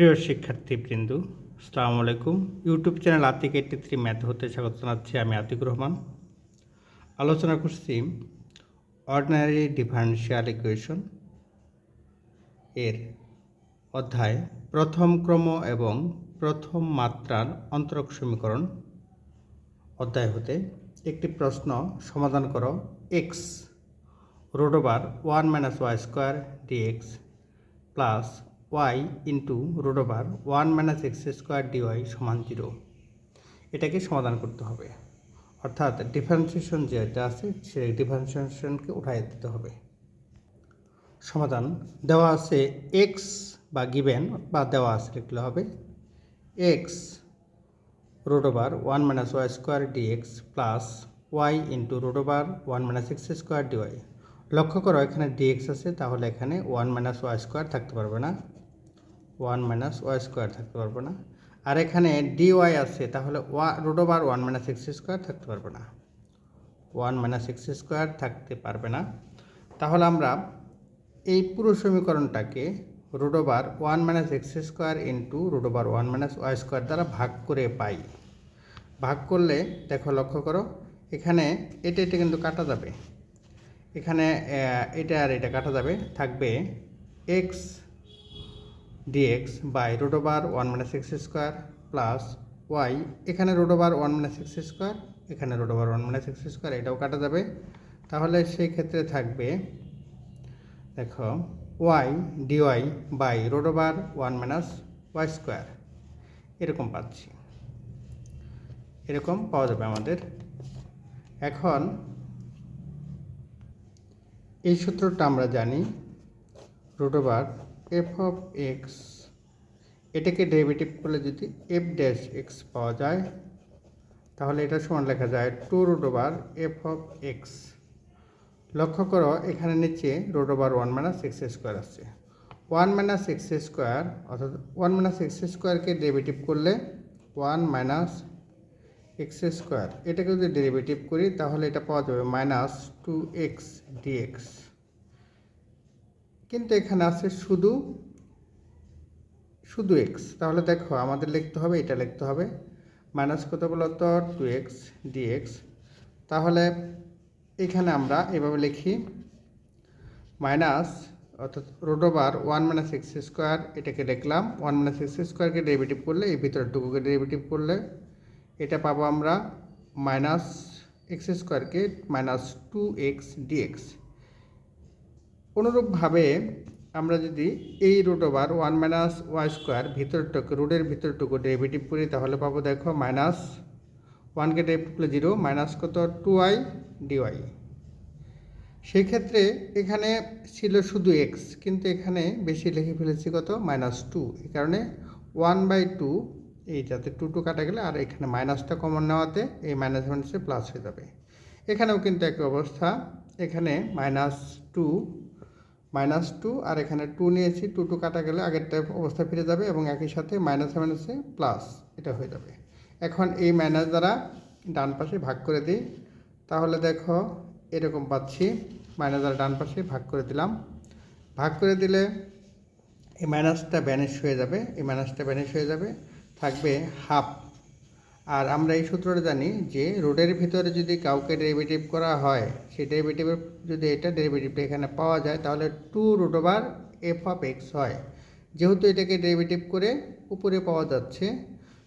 প্রিয় শিক্ষার্থীবৃন্দ, আসসালামু আলাইকুম। YouTube channel Atik eighty three math হতে স্বাগত জানাচ্ছি আমি আতিক রহমান। আলোচনা করছি অর্ডিনারি ডিফারেন্সিয়াল ইকুয়েশন এর অধ্যায়, প্রথম ক্রম এবং প্রথম মাত্রার অন্তরক সমীকরণ। অধ্যায় হতে একটি প্রশ্ন সমাধান করো x root over one minus y square d x plus y into root over one minus x square d y সমান জিরো। এটাকে সমাধান করতে হবে। অর্থাৎ ডিফারেন্সিয়েশন যেটা আছে সেই ডিফারেন্সিয়েশনকে উঠাই দিতে হবে। সমাধান দেওয়া আছে এক্স বা গিভেন বা দেওয়া আছে লিখলে হবে x root over one minus y square d x plus y into root over one minus x square d y লক্ষ্য করো, এখানে ডিএক্স আছে, তাহলে এখানে ওয়ান মাইনাস ওয়াই স্কোয়ার থাকতে পারবে না। ওয়ান মাইনাস ওয়াই স্কোয়ার থাকতে পারবে না। আর এখানে ডিওয়াই আছে, তাহলে ওয়া root over one minus x square থাকতে পারবে না। ওয়ান মাইনাস এক্স স্কোয়ার থাকতে পারবে না। তাহলে আমরা এই পুরো সমীকরণটাকে root over one minus x square into root over one minus y square দ্বারা ভাগ করে পাই। ভাগ করলে, দেখো লক্ষ্য করো, এখানে এটা এটা কিন্তু কাটা যাবে। এখানে এটা আর এটা কাটা যাবে। থাকবে x d x by root over one minus x square plus y এখানে root over one minus x square এখানে root over one minus x square এটাও কাটা যাবে। তাহলে সেই ক্ষেত্রে থাকবে, দেখো y d y by root over one minus y square এরকম পাচ্ছি। এরকম পাওয়া যাবে আমাদের। এখন এই সূত্রটা আমরা জানি root over f of x এটাকে ডেরিভেটিভ করলে যদি এফ ড্যাশ এক্স পাওয়া যায়, তাহলে এটা সমান লেখা যায় two root over f of x লক্ষ্য করো, এখানে নিচে root over one minus x square আছে। ওয়ান মাইনাস এক্স স্কোয়ার অর্থাৎ ওয়ান মাইনাস এক্স স্কোয়ারকে ডেরিভেটিভ করলে ওয়ান মাইনাস এক্স স্কোয়ার এটাকে যদি ডেরিভেটিভ করি, তাহলে এটা পাওয়া যাবে মাইনাস টু এক্স ডিএক্স কিন্তু এখানে আছে শুধু শুধু এক্স তাহলে দেখো আমাদের লিখতে হবে, এটা লিখতে হবে। মাইনাস কত বলতো টু এক্স ডিএক্স তাহলে এখানে আমরা এভাবে লিখি মাইনাস অর্থাৎ root over one minus x square এটাকে লিখলাম ওয়ান মাইনাস এক্স স্কোয়ারকে ডেরিভেটিভ করলে, এই ভিতরটুকুকে ডেরিভেটিভ করলে, এটা পাবো আমরা মাইনাস এক্স স্কোয়ারকে minus two x d x অনুরূপভাবে আমরা যদি এই root over one minus y square ভিতরটুকু, রুটের ভিতরটুকু ডেরিভেটিভ করি, তাহলে পাবো দেখো মাইনাস ওয়ানকে ডেরিভেটিভ করলে জিরো মাইনাস কত? টু ওয়াই ডিওয়াই সেই ক্ষেত্রে এখানে ছিল শুধু এক্স কিন্তু এখানে বেশি লিখে ফেলেছি কত? মাইনাস টু এই কারণে ওয়ান বাই টু এইটাতে টু টু কাটা গেলে, আর এখানে মাইনাসটা কমন নেওয়াতে এই মাইনাস মাইনাসে প্লাস হয়ে যাবে। এখানেও কিন্তু একই অবস্থা। এখানে মাইনাস টু মাইনাস টু, আর এখানে টু নিয়েছি, টু টু কাটা গেলে আগেরটা অবস্থা ফিরে যাবে এবং একই সাথে মাইনাস মাইনাসে প্লাস এটা হয়ে যাবে। এখন এই মাইনাস দ্বারা ডান পাশে ভাগ করে দিই। তাহলে দেখো এরকম পাচ্ছি, মাইনাস দ্বারা ডান পাশে ভাগ করে দিলাম। ভাগ করে দিলে এই মাইনাসটা ব্যানিশ হয়ে যাবে, এই মাইনাসটা ব্যানিশ হয়ে যাবে, থাকবে হাফ আর আমরা এই সূত্রটা জানি যে রোডের ভিতরে যদি কাউকে ডেরিভেটিভ করা হয়, সেই ডেরিভেটিভের যদি এটা ডেরিভেটিভটা এখানে পাওয়া যায়, তাহলে two root over f of x হয়। যেহেতু এটাকে ডেরিভেটিভ করে উপরে পাওয়া যাচ্ছে,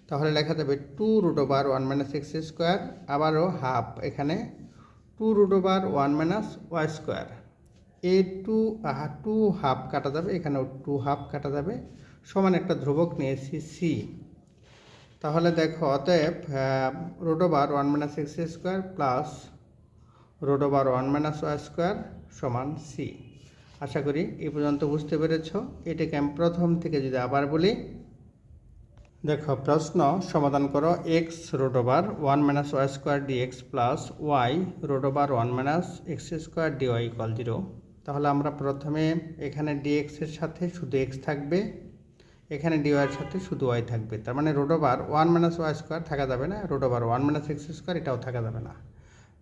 তাহলে লেখা যাবে two root over one minus x square আবারও হাফ এখানে two root over one minus y square এ টু টু হাফ কাটা যাবে, এখানেও টু হাফ কাটা যাবে। সমান একটা ধ্রুবক নিয়েছি সি তাহলে দেখো, অতএব root over one minus x square plus root over one minus y square সমান সি। আশা করি এ পর্যন্ত বুঝতে পেরেছ। এটাকে আমি প্রথম থেকে যদি আবার বলি, দেখো, প্রশ্ন, সমাধান করো, x root over one minus y square d x plus y root over one minus x square d y equal zero. তাহলে আমরা প্রথমে এখানে ডিএক্সের সাথে শুধু এক্স থাকবে। এখানে ডিওয়াইয়ের সাথে শুধু ওয়াই থাকবে। তার মানে root over one minus y square থাকা যাবে না root over one minus x square এটাও থাকা যাবে না।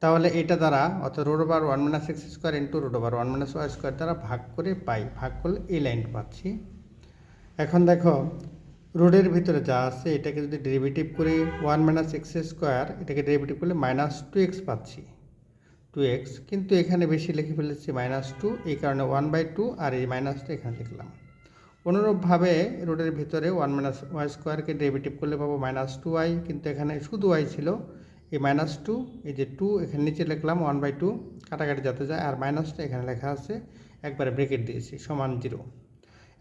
তাহলে এটা দ্বারা, অর্থাৎ root over one minus x square into root over one minus y square দ্বারা ভাগ করে পাই, ভাগ করলে এই লাইন পাচ্ছি। এখন দেখো রোডের ভিতরে যা আছে, এটাকে যদি ডেরিভেটিভ করি ওয়ান মাইনাস এক্স স্কোয়ার এটাকে ডেরিভেটিভ করলে মাইনাস টু এক্স পাচ্ছি। টু এক্স কিন্তু এখানে বেশি লিখে ফেলেছি মাইনাস টু এই কারণে ওয়ান বাই টু আর এই মাইনাস টু এখানে লিখলাম। অনুরূপভাবে রোডের ভিতরে ওয়ান মাইনাস ওয়াই স্কোয়ারকে ডেরিভেটিভ করলে পাবো মাইনাস টু ওয়াই কিন্তু এখানে শুধু ওয়াই ছিল। এই মাইনাস টু এই যে টু এখানে নিচে লিখলাম ওয়ান বাই টু কাটাকাটি যাতে যায়, আর মাইনাসটা এখানে লেখা আছে, একবারে ব্রেকেট দিয়েছি, সমান জিরো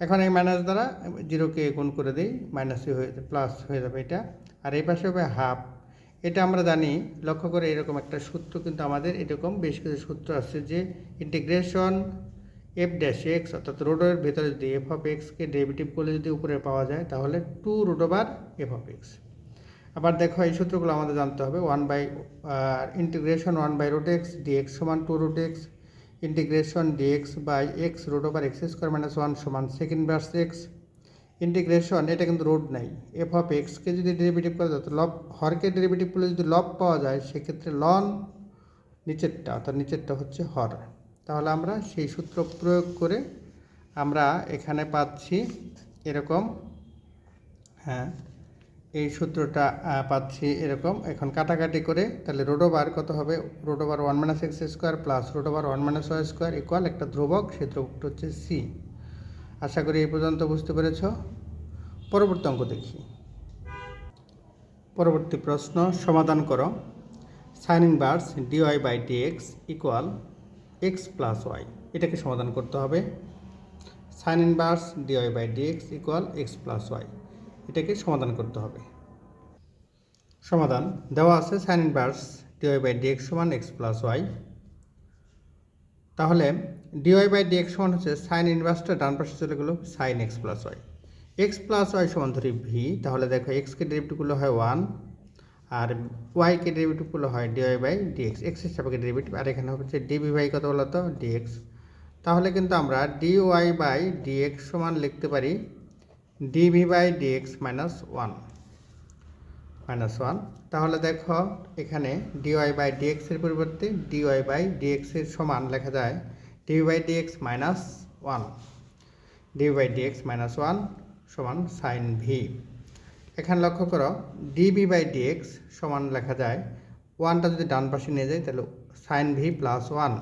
এখন এই মাইনাস দ্বারা জিরোকে গুণ করে দিই মাইনাসে হয়ে প্লাস হয়ে যাবে এটা। আর এই পাশে হবে হাফ এটা আমরা জানি, লক্ষ্য করে এরকম একটা সূত্র কিন্তু আমাদের এরকম বেশ কিছু সূত্র আছে যে ইন্টিগ্রেশন এফ ড্যাশ এক্স অর্থাৎ রোডের ভেতরে যদি এফ অফ এক্সকে ডেরিভেটিভ করলে যদি উপরে পাওয়া যায়, তাহলে two root over f of x আবার দেখো এই সূত্রগুলো আমাদের জানতে হবে one by integration one by root x d x সমান two root x integration d x by x root over x square minus one সমান সেকেন্ড ভার্স এক্স ইন্টিগ্রেশন এটা কিন্তু রোড নাই। এফ অফ এক্সকে যদি ডেরিভেটিভ করা যায় লব হরকে ডেরিভেটিভ করলে যদি লব পাওয়া যায়, সেক্ষেত্রে লন নিচেরটা, অর্থাৎ নিচেরটা হচ্ছে হর। তাহলে আমরা সেই সূত্র প্রয়োগ করে আমরা এখানে পাচ্ছি এরকম হ্যাঁ এই সূত্রটা পাচ্ছি এরকম। এখন কাটাকাটি করে তাহলে রোডোবার কত হবে? Root over one minus x square plus root over one minus y square equal একটা ধ্রুবক সেই ধ্রুবকটা হচ্ছে সি আশা করি এই পর্যন্ত বুঝতে পেরেছ? পরবর্তী অঙ্ক দেখি। পরবর্তী প্রশ্ন, সমাধান করো। Sine inverse d y by d x equal x plus y এটাকে সমাধান করতে হবে। Sine inverse d y by d x equal x plus y এটাকে সমাধান করতে হবে। সমাধান, দেওয়া আছে sine inverse d y by d x সমান এক্স প্লাস ওয়াই তাহলে d y by d x সমান হচ্ছে সাইন ইনভার্সটা ডান পাশে চলে গেলো sine x plus y x plus y সমান ধরি ভি তাহলে দেখো এক্সকে ডেরিভেটিভ করলে হয় ওয়ান আর ওয়াইকে ডেরিভেটিভ করলে হয় ডিওয়াই বাই ডিএক্স এক্সের সাপেক্ষে ডেরিভেটিভ আর এখানে হচ্ছে ডিবি বাই কত তো ডিএক্স তাহলে কিন্তু আমরা ডিওয়াই বাই ডিএক্স সমান লিখতে পারি dv by dx minus one minus one তাহলে দেখো এখানে ডিওয়াই বাই ডিএক্সের পরিবর্তে ডিওয়াই বাই ডিএক্সের সমান লেখা যায় dv by dx minus one dv by dx minus one সমান সাইন ভি এখানে লক্ষ্য করো ডিবি বাই ডিএক্স সমান লেখা যায়। ওয়ানটা যদি ডান পাশে নিয়ে যায়, তাহলে সাইন ভি প্লাস ওয়ান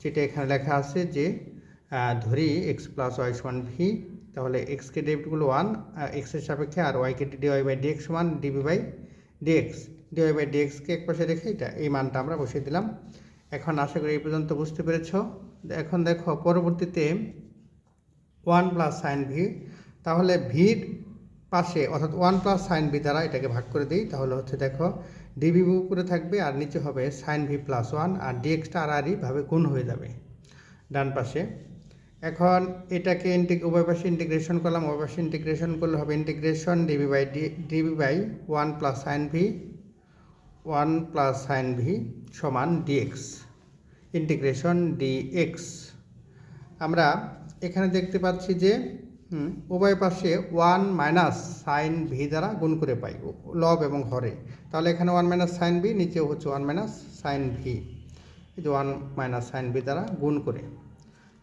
যেটা এখানে লেখা আছে যে ধরি এক্স প্লাস ওয়াই সমান ভি তাহলে এক্সকে ডেবিটগুলো ওয়ান এক্সের সাপেক্ষে আর ওয়াইকে ডিওয়াই বাই ডিএক্স সমান dv by dx dy by ডিএক্সকে এক পাশে রেখে এটা, এই মানটা আমরা বসিয়ে দিলাম। এখন আশা করি এই পর্যন্ত বুঝতে পেরেছ। এখন দেখো, পরবর্তীতে ওয়ান প্লাস সাইন ভি তাহলে ভির পাশে, অর্থাৎ ওয়ান প্লাস সাইন ভি দ্বারা এটাকে ভাগ করে দিই, তাহলে হচ্ছে দেখো ডিভি উপরে থাকবে আর নিচে হবে সাইন ভি প্লাস ওয়ান, আর ডিএক্সটা আর আরই ভাবে গুণ হয়ে যাবে ডান পাশে। এখন এটাকে ইন্টিক উভয় পাশে ইন্টিগ্রেশন করলাম, উভয় পাশে ইন্টিগ্রেশন করলে হবে integration dv by d dv by one plus sine v one plus sine v সমান ডিএক্স ইন্টিগ্রেশন ডিএক্স আমরা এখানে দেখতে পাচ্ছি যে উভয় পাশে ওয়ান মাইনাস সাইন ভি দ্বারা গুণ করে পাই। লব এবং হরে। তাহলে এখানে ওয়ান মাইনাস সাইন ভি নিচে হচ্ছে ওয়ান মাইনাস সাইন ভি। এই যে ওয়ান মাইনাস সাইন ভি দ্বারা গুণ করে।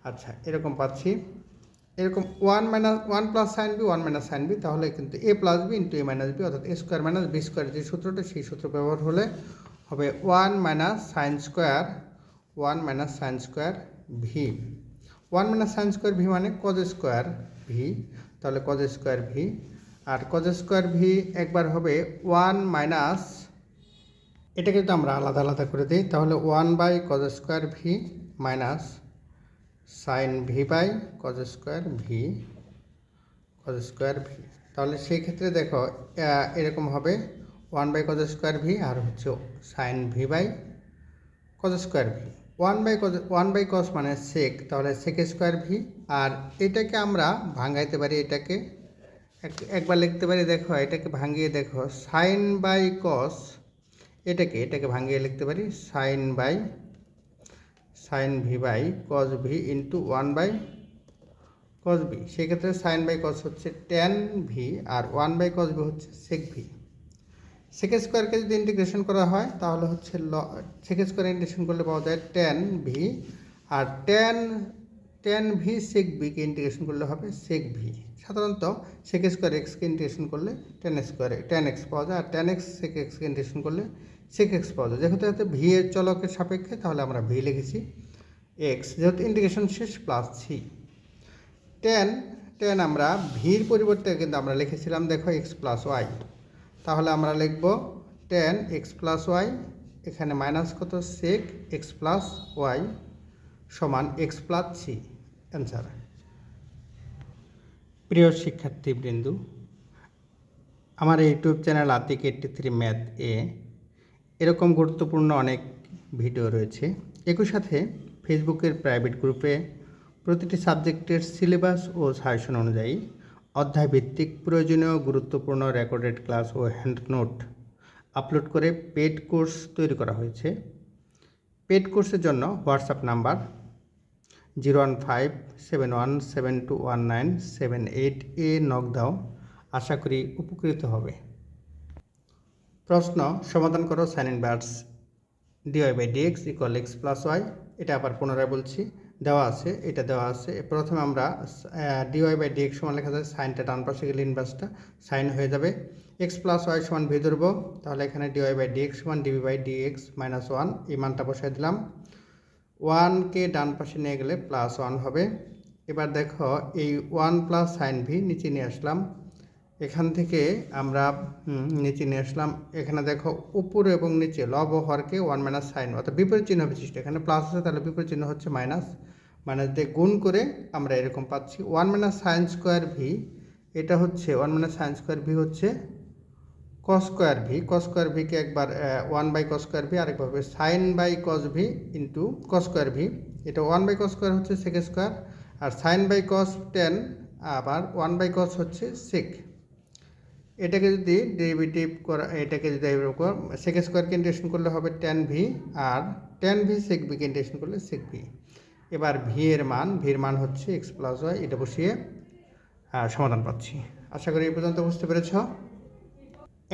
আচ্ছা এরকম পাচ্ছি। এরকম one minus, one plus sine v one minus sine v তাহলে কিন্তু a plus b into a minus b, অর্থাৎ a square minus b square যে সূত্রটা, সেই সূত্র ব্যবহার হলে হবে one minus sine square, one minus sine square v. One minus sine square v মানে কজ স্কোয়ার। ভি তাহলে কজ স্কোয়ার ভি আর কজ স্কোয়ার ভি একবার হবে ওয়ান মাইনাস এটাকে যদি আমরা আলাদা আলাদা করে দিই, তাহলে one by cos square v minus sine v by cos square v cos square v তাহলে সেই ক্ষেত্রে দেখো এরকম হবে one by cos square v আর হচ্ছে sine v by cos square v one by cos one by cos মানে sec তাহলে সেক square v আর এটাকে আমরা ভাঙাইতে পারি, এটাকে এক- একবার লিখতে পারি, দেখো, এটাকে ভাঙিয়ে দেখো সাইন বাই কস এটাকে এটাকে ভাঙিয়ে লিখতে পারি sine by sine v by cos v into one by cos v সেক্ষেত্রে সাইন বাই কস হচ্ছে টেন ভি আর ওয়ান বাই কস ভি হচ্ছে সেক ভি সেক স্কোয়ারকে যদি ইন্টিগ্রেশন করা হয়, তাহলে হচ্ছে ল সেক স্কোয়ার ইন্টিগ্রেশন করলে পাওয়া যায় টেন ভি আর টেন টেন ভি সেক বিকে ইন্টিগ্রেশন করলে হবে সেক ভি সাধারণত সেক স্কোয়ার এক্সকে ইন্টিগ্রেশন করলে টেন স্কোয়ার টেন এক্স পাওয়া যায়, আর টেন এক্স সেক এক্সকে ইন্টিগ্রেশন করলে সেক এক্স পাওয়া যায়। যেহেতু ভি এর চলকের সাপেক্ষে, তাহলে আমরা ভি লিখেছি এক্স যেহেতু ইন্টিগ্রেশন শেষ প্লাস সি টেন টেন আমরা ভির পরিবর্তে কিন্তু আমরা লিখেছিলাম, দেখো এক্স প্লাস ওয়াই তাহলে আমরা লিখব টেন এক্স প্লাস ওয়াই এখানে মাইনাস কত? সেক এক্স প্লাস ওয়াই সমান এক্স প্লাস সি অ্যান্সার প্রিয় শিক্ষার্থীবৃন্দু, আমার YouTube channel Atik eighty three math এ এরকম গুরুত্বপূর্ণ অনেক ভিডিও রয়েছে। একই সাথে ফেসবুকের প্রাইভেট গ্রুপে প্রতিটি সাবজেক্টের সিলেবাস ও সাজেশন অনুযায়ী অধ্যায়ভিত্তিক প্রয়োজনীয় গুরুত্বপূর্ণ রেকর্ডেড ক্লাস ও হ্যান্ড নোট আপলোড করে পেড কোর্স তৈরি করা হয়েছে। পেড কোর্সের জন্য WhatsApp number zero one five seven one seven two one nine seven eight এ নক দাও। আশা করি উপকৃত হবে। প্রশ্ন, সমাধান করো sine inverse. Dy by dx equal x plus y. এটা আবার পুনরায় বলছি। দেওয়া আছে, এটা দেওয়া আছে। প্রথমে আমরা ডিওয়াই বাই ডিএক্স সমান লেখা যায় সাইনটা ডান পাশে গেলে ইনভার্সটা সাইন হয়ে যাবে। এক্স প্লাস ওয়াই সমান ভি ধরব, তাহলে এখানে ডিওয়াই বাই ডিএক্স সমান dv by dx minus one এই মানটা বসাই দিলাম। ওয়ানকে ডান পাশে নিয়ে গেলে প্লাস ওয়ান হবে। এবার দেখো, এই ওয়ান প্লাস সাইন ভি নিচে নিয়ে আসলাম। এখান থেকে আমরা নিচে নিয়ে আসলাম। এখানে দেখো, উপরে এবং নিচে লব ও হরকে ওয়ান মাইনাস সাইন অর্থাৎ বিপরীত চিহ্ন বিশিষ্ট। এখানে প্লাস আছে, তাহলে বিপরীত চিহ্ন হচ্ছে মাইনাস মাইনাস দিয়ে গুণ করে আমরা এরকম পাচ্ছি। One minus sine square v এটা হচ্ছে one minus sine square v হচ্ছে cos square v cos square V K একবার one by cos square v আরেকভাবে sine by cos v into cos square v এটা ওয়ান বাই কস স্কোয়ার হচ্ছে sec square আর sine by cos tan আবার one by cos হচ্ছে sec এটাকে যদি derivative করা, এটাকে যদি সেক স্কোয়ারকে ইন্টিগ্রেশন করলে হবে টেন ভি আর টেন ভি সেক ভিকে ইন্টিগ্রেশন করলে সেক ভি এবার ভি এর মান ভির মান হচ্ছে এক্স প্লাস ওয়াই এটা বসিয়ে সমাধান পাচ্ছি। আশা করি এই পর্যন্ত বুঝতে পেরেছ।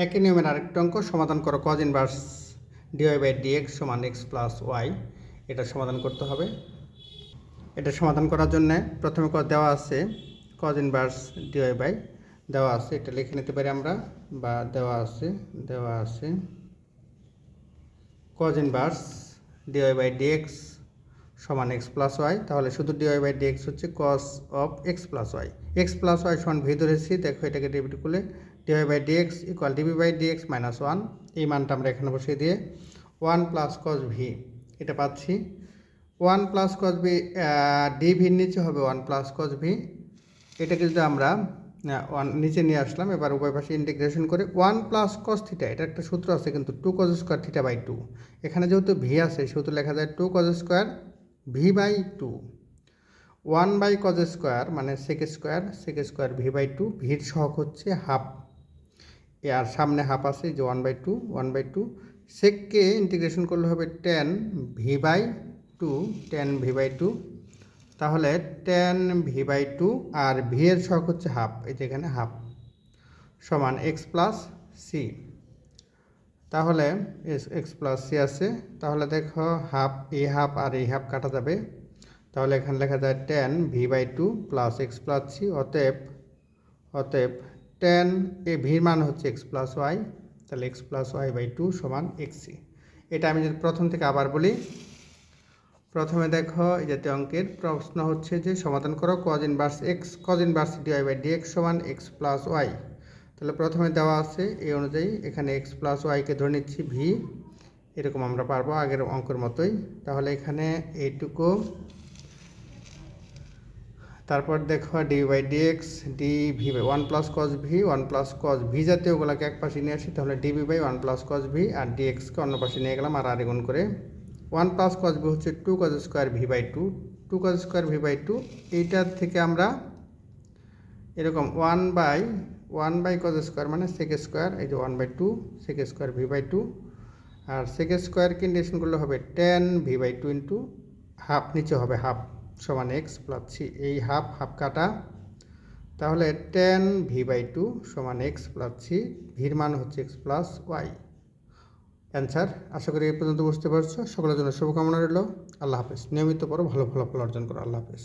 একই নিয়মের আরেকটা অঙ্ক, সমাধান করো cos inverse dy by dx সমান এক্স প্লাস ওয়াই এটা সমাধান করতে হবে। এটা সমাধান করার জন্য প্রথমে ক দেওয়া আছে কজ ইনভার্স ডিওয়াই বাই দেওয়া আছে, এটা লিখে নিতে পারি আমরা, বা দেওয়া আছে দেওয়া আছে। Cos inverse dy by dx সমান এক্স প্লাস ওয়াই তাহলে শুধু ডিওয়াই বাই ডিএক্স হচ্ছে cos of x plus y x plus y সমান ভি ধরেছি দেখো এটাকে ডেবিট করলে dy by d dx equal dv by dx minus one এই মানটা আমরা এখানে বসিয়ে দিয়ে ওয়ান প্লাস কস ভি এটা পাচ্ছি। One plus cos v d ভির নিচে হবে ওয়ান প্লাস কস ভি এটাকে যদি আমরা ওয়ান নিচে নিয়ে আসলাম, এবার উভয় পাশে ইন্টিগ্রেশন করে ওয়ান প্লাস কস থিটা এটা একটা সূত্র আছে কিন্তু two cos square theta by two এখানে যেহেতু ভি আছে, সেহেতু লেখা যায় two cos square v by two one by cos square মানে sec square sec square v by two ভির সহগ হচ্ছে হাফ আর সামনে হাফ আছে যে one by two one by two সেককে integration করলে হবে tan v by two tan v by two তাহলে টেন ভি বাই টু আর ভি এর সহগ হচ্ছে হাফ এই যেখানে হাফ সমান এক্স প্লাস সি তাহলে এক্স প্লাস সি আছে। তাহলে দেখো হাফ এই হাফ আর এই হাফ কাটা যাবে। তাহলে এখানে লেখা যায় tan v by two plus x plus c অতএব অতএব টেন এ ভির মান হচ্ছে এক্স প্লাস ওয়াই তাহলে x plus y by two সমান এক্স সি এটা আমি যদি প্রথম থেকে আবার বলি, প্রথমে দেখো এই জাতীয় অঙ্কের প্রশ্ন হচ্ছে যে সমাধান করো cos inverse x cos inverse dy by dx সমান এক্স প্লাস ওয়াই তাহলে প্রথমে দেওয়া আছে এই অনুযায়ী এখানে এক্স প্লাস ওয়াইকে ধরে নিচ্ছি ভি এরকম আমরা পারব আগের অঙ্কের মতোই। তাহলে এখানে এইটুকু। তারপর দেখো d by dx d v by one plus cos v one plus cos v জাতীয়গুলোকে এক পাশে নিয়ে আসি, তাহলে dv by one plus cos v আর ডিএক্সকে অন্য পাশে নিয়ে গেলাম আর আরেগুণ করে। ওয়ান প্লাস কজ ভি হচ্ছে two cos square v by two two cos square v by two এইটার থেকে আমরা এরকম one by one by cos square মানে সেক স্কোয়ার এই যে one by two sec square v by two R sec স্কোয়ারকে integration করলে হবে tan v by two into half নিচে হবে হাফ সমান এক্স প্লাস সি এই হাফ হাফ কাটা, তাহলে টেন ভি বাই টু সমান এক্স প্লাস সি ভির মান হচ্ছে এক্স প্লাস ওয়াই অ্যান্সার আশা করি এই পর্যন্ত বুঝতে পারছ। সকলের জন্য শুভকামনা রইল। আল্লাহ হাফেজ। নিয়মিত পড়ো, ভালো ফলাফল অর্জন করো। আল্লাহ হাফেজ।